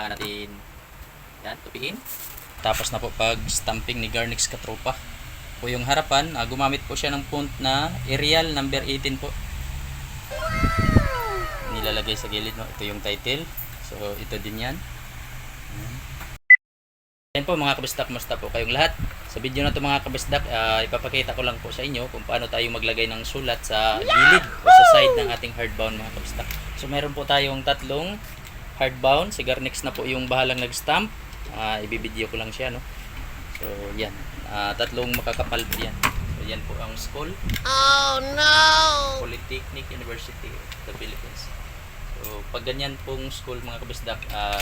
Kailangan natin yan, tupiin. Tapos na po pag stamping ni Garnix Katropa. Po yung harapan, ah, gumamit po siya ng font na Arial number 18 po. Nilalagay sa gilid, no? Ito yung title. So, ito din yan. Ayan po mga kabisdak, musta po kayong lahat. Sa video na to mga kabisdak, ah, ipapakita ko lang po sa inyo kung paano tayo maglagay ng sulat sa gilid o sa side ng ating hardbound mga kabisdak. So meron po tayong tatlong hardbound. Si Garnix na po yung bahalang nag-stamp. Ah, ibibideo ko lang siya, no? So, yan. Ah, tatlong makakapal po yan. So, yan po ang school. Oh no! Polytechnic University of the Philippines. So, pag ganyan pong school mga kabisdak, ah,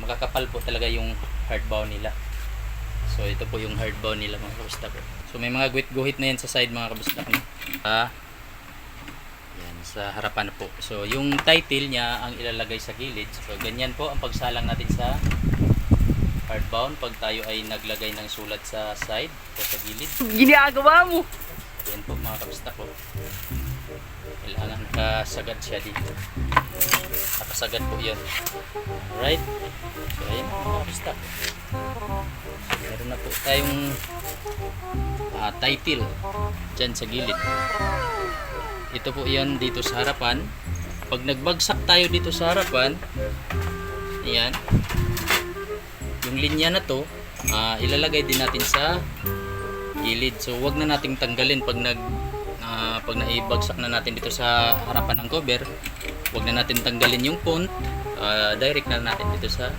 makakapal po talaga yung hardbound nila. So, ito po yung hardbound nila mga kabisdak. So, may mga guhit-guhit na yan sa side mga kabisdak. No? Ah, yan, sa harapan po. So, yung title niya ang ilalagay sa gilid. So, ganyan po ang pagsalang natin sa hardbound pag tayo ay naglagay ng sulat sa side o sa gilid. Ginagawa mo! Yan po mga kabista ko. Kailangan nakasagad siya dito. Nakasagad po yan. Alright. So ayan mga kabista. Meron na po tayong ah, title dyan sa gilid. Ito po yan dito sa harapan. Pag nagbagsak tayo dito sa harapan, ayan, yung linya na to, ah, ilalagay din natin sa gilid. So wag na nating tanggalin pag nag ah, pag naibagsak na natin dito sa harapan ng cover, wag na natin tanggalin yung font. Ah, direct na natin dito sa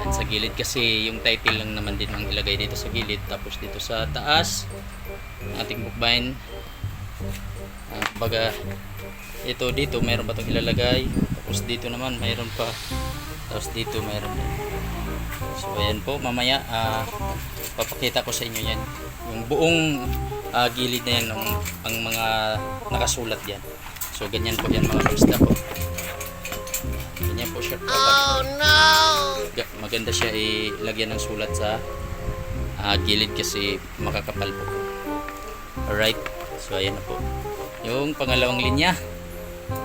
yan, sa gilid kasi yung title lang naman din ang ilagay dito sa gilid tapos dito sa taas ng ating bookbind ah, baga ito dito mayroon pa itong ilalagay. Tapos dito naman mayroon pa. Tapos dito mayroon din so ayan po mamaya ah, papakita ko sa inyo yan. Yung buong ah, gilid na yan ng, ang mga nakasulat yan. So ganyan po yan mga kamusta po. Ganyan po siya. Oh no! ga- maganda siya ilagyan ng sulat sa ah, gilid kasi makakapal po. Alright so ayan na po. Yung pangalawang linya.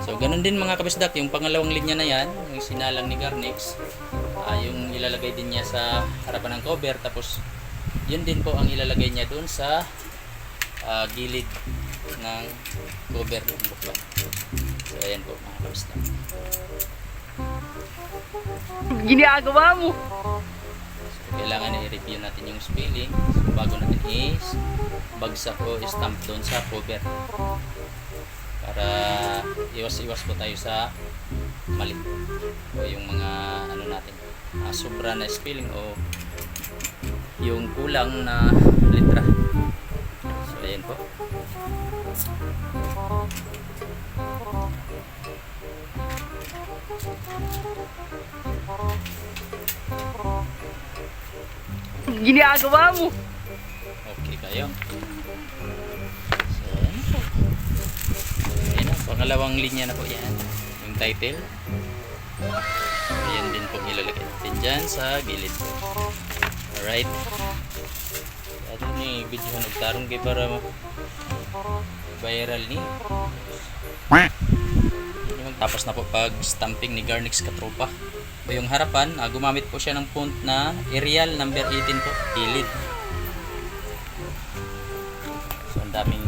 So ganun din mga kabisdak. Yung pangalawang linya na yan yung sinalang ni Garnix ah, yung ilalagay din niya sa harapan ng cover. Tapos yun din po ang ilalagay niya doon sa ah, gilid ng cover ng booklet so ayan po mga kabisdak. Ginagawa mo! Kailangan i-review natin yung spelling so, bago natin is bagsak o stamp doon sa cover. Para iwas-iwas po tayo sa mali o yung mga ano natin ah, sobra na spelling o yung kulang na letra. So ayan po Ginagawa mo! Okay kayo. So, ayan po. Ayan na, pangalawang linya na po yan. Yung title. Ayan din po ilalagay natin dyan sa gilid. Alright. Ato ni video na nagtarong kay para viral ni. Tapos na po pag stamping ni Garnix Katropa. O yung harapan, ah, gumamit po siya ng font na Arial number 18 po, gilid. So, ang daming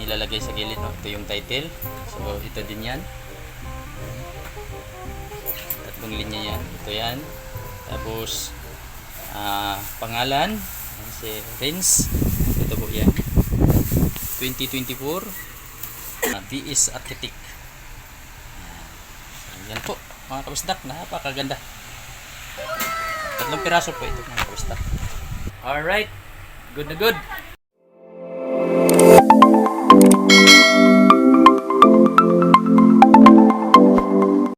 nilalagay sa gilid. No? Ito yung title. So, ito din yan. Tatlong linya yan. Ito yan. Tapos, ah, pangalan. Si Renz. Ito po yan. 2024. BS Architect. Yan po. Mga kabisdak. Napakaganda. Tatlong piraso po ito mga kabisdak. Alright. Good na good.